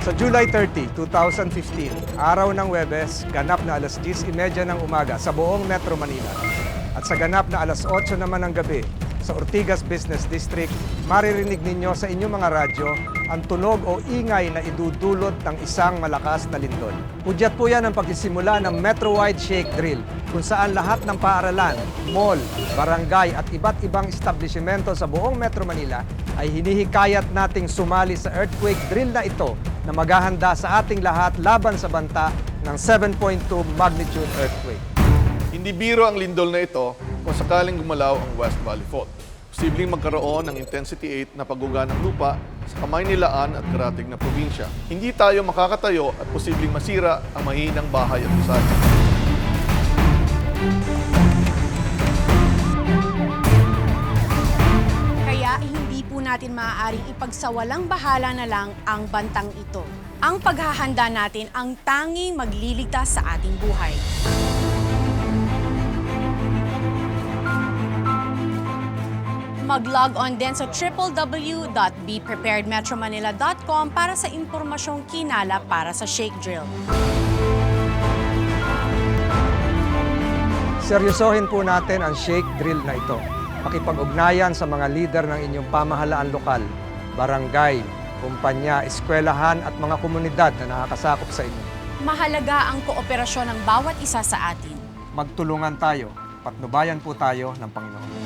Sa July 30, 2015, araw ng Webes, ganap na alas 10.30 ng umaga sa buong Metro Manila. At sa ganap na alas 8 naman ng gabi, sa Ortigas Business District, maririnig ninyo sa inyong mga radyo ang tunog o ingay na idudulot ng isang malakas na lindol. Pudyat po yan ang pagsisimula ng Metro-wide Shake Drill, kung saan lahat ng paaralan, mall, barangay at iba't ibang establishmento sa buong Metro Manila ay hinihikayat nating sumali sa earthquake drill na ito na maghahanda sa ating lahat laban sa banta ng 7.2 magnitude earthquake. Hindi biro ang lindol na ito kung sakaling gumalaw ang West Valley Fault. Posibleng magkaroon ng intensity 8 na pagguga ng lupa sa Kamaynilaan at karatig na probinsya. Hindi tayo makakatayo at posibleng masira ang mahinang bahay at gusali. Kaya hindi po natin maaaring ipagsawalang bahala na lang ang bantang ito. Ang paghahanda natin ang tanging magliligtas sa ating buhay. Mag-log on din sa www.bepreparedmetromanila.com para sa impormasyong kinala para sa shake drill. Seryosohin po natin ang shake drill na ito. Pakipag-ugnayan sa mga lider ng inyong pamahalaan lokal, barangay, kumpanya, eskwelahan at mga komunidad na nakakasakop sa inyo. Mahalaga ang kooperasyon ng bawat isa sa atin. Magtulungan tayo, patnubayan po tayo ng Panginoon.